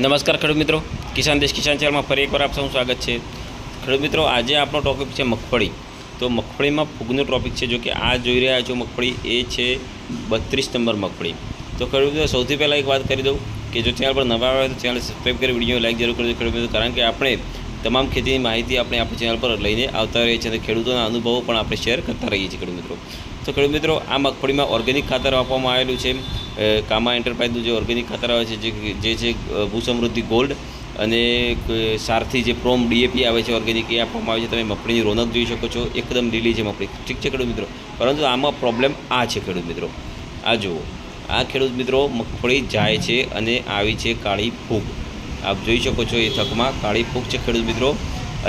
નમસ્કાર ખેડૂત મિત્રો. કિસાન દેશ કિસાન ચેનલમાં ફરી એકવાર આપ સૌનું સ્વાગત છે. ખેડૂત મિત્રો, આજે આપણો ટોપિક છે મગફળી. તો મગફળીમાં ફૂગનો ટોપિક છે જો કે આ જોઈ રહ્યા છો મગફળી, એ છે બત્રીસ નંબર મગફળી. તો ખેડૂત મિત્રો, સૌથી પહેલાં એક વાત કરી દઉં કે જો ચેનલ પર નવા આવે તો ચેનલ સબસ્ક્રાઈબ કરી વીડિયો લાઈક જરૂર કરજો ખેડૂત મિત્રો, કારણ કે આપણે તમામ ખેતીની માહિતી આપણે આપણી ચેનલ પર લઈને આવતા રહીએ છીએ અને ખેડૂતોના અનુભવો પણ આપણે શેર કરતા રહીએ છીએ ખેડૂત મિત્રો. તો ખેડૂત મિત્રો, આ મગફળીમાં ઓર્ગેનિક ખાતર આપવામાં આવેલું છે. કામા એન્ટરપ્રાઇઝનું જે ઓર્ગેનિક ખાતર આવે છે, જે છે ભૂસમૃદ્ધિ ગોલ્ડ અને સારથી જે પ્રોમ ડીએપી આવે છે ઓર્ગેનિક એ આપવામાં આવે છે. તમે મગફળીની રોનક જોઈ શકો છો. એકદમ લીલી છે મગફળી. ઠીક છે ખેડૂત મિત્રો? પરંતુ આમાં પ્રોબ્લેમ આ છે ખેડૂત મિત્રો. આ જુઓ. આ ખેડૂત મિત્રો મગફળી જાય છે અને આવી છે કાળી ફૂગ આપ જોઈ શકો છો એ થકમાં કાળી ફૂગ છે ખેડૂત મિત્રો.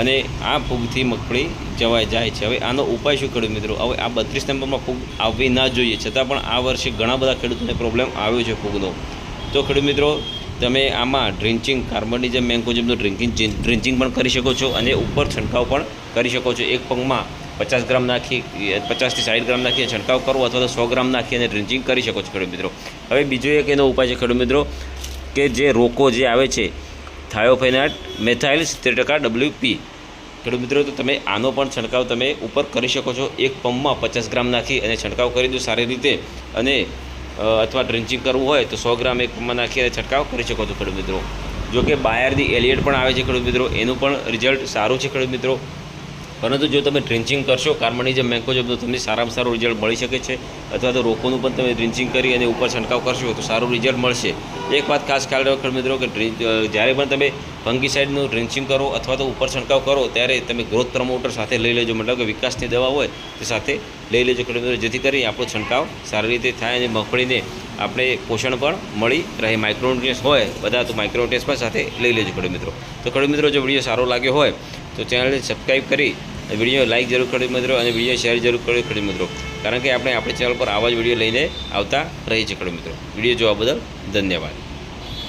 અને આ ફૂગથી મગફળી જવાય જાય છે. હવે આનો ઉપાય શું ખેડૂત મિત્રો? હવે આ બત્રીસ નંબરમાં ફૂગ આવવી ના જોઈએ. છતાં પણ આ વર્ષે ઘણા બધા ખેડૂતોને પ્રોબ્લેમ આવ્યો છે ફૂગનો. તો ખેડૂત મિત્રો, તમે આમાં ડ્રિન્ચિંગ કાર્બનિઝમ મેન્કોજમનું ડ્રિંકિંગ ડ્રિન્ચિંગ પણ કરી શકો છો અને ઉપર છંટકાવ પણ કરી શકો છો. એક પગમાં પચાસ ગ્રામ નાખી પચાસથી સાઠ ગ્રામ નાખીને છંટકાવ કરવો અથવા તો સો ગ્રામ નાખી અને ડ્રિન્ચિંગ કરી શકો છો ખેડૂત મિત્રો. હવે બીજો એક એનો ઉપાય છે ખેડૂત મિત્રો કે જે રોકો જે આવે છે થાયોફેનાટ મેથાઇલ સિત્તેર ટકા ડબલ્યુપી. ખેડૂત મિત્રો, તો તમે આનો પણ છંટકાવ તમે ઉપર કરી શકો છો. એક પંપમાં પચાસ ગ્રામ નાખી અને છંટકાવ કરી દો સારી રીતે. અને અથવા ડ્રિન્ચિંગ કરવું હોય તો સો ગ્રામ એક પંપમાં નાખી અને છંટકાવ કરી શકો છો ખેડૂત મિત્રો. જો કે બાયરથી એલિયટ પણ આવે છે ખેડૂત મિત્રો. એનું પણ રિઝલ્ટ સારું છે ખેડૂત મિત્રો. પરંતુ જો તમે ડ્રિન્ચિંગ કરશો કાર્બનિઝમ મેન્કોજબ તો તમને સારામાં સારું રિઝલ્ટ મળી શકે છે. અથવા તો રોકોનું પણ તમે ડ્રિન્ચિંગ કરી અને ઉપર છંટકાવ કરશો, તો સારું રિઝલ્ટ મળશે. એક વાત ખાસ ખ્યાલ રાખો મિત્રો, કે જ્યારે પણ તમે ફંગીસાઇડનું ડ્રિન્ચિંગ કરો અથવા તો ઉપર છંટકાવ કરો, ત્યારે તમે ગ્રોથ પ્રમોટર સાથે લઈ લેજો. મતલબ કે વિકાસની દવા હોય, તે સાથે લઈ લેજો ખેડૂત જેથી કરી આપણો છંટકાવ સારી રીતે થાય અને મગફળીને આપણે પોષણ પણ મળી રહે. માઇક્રોન્યુટ્રિયન્સ હોય, બધા તો માઇક્રોન્યુટ્રિયન્સ પણ સાથે લઈ લેજો ખેડૂત મિત્રો. તો ખેડૂત મિત્રો, જો વીડિયો સારો લાગ્યો હોય તો ચેનલને સબસ્ક્રાઈબ કરી વીડિયો લાઈક જરૂર કરી મિત્રો અને વીડિયો શેર જરૂર કરી ખેડૂત મિત્રો. કારણ કે આપણે આપણી ચેનલ પર આવા જ વીડિયો લઈને આવતા રહીએ છીએ ખેડૂત મિત્રો. વીડિયો જોવા બદલ ધન્યવાદ.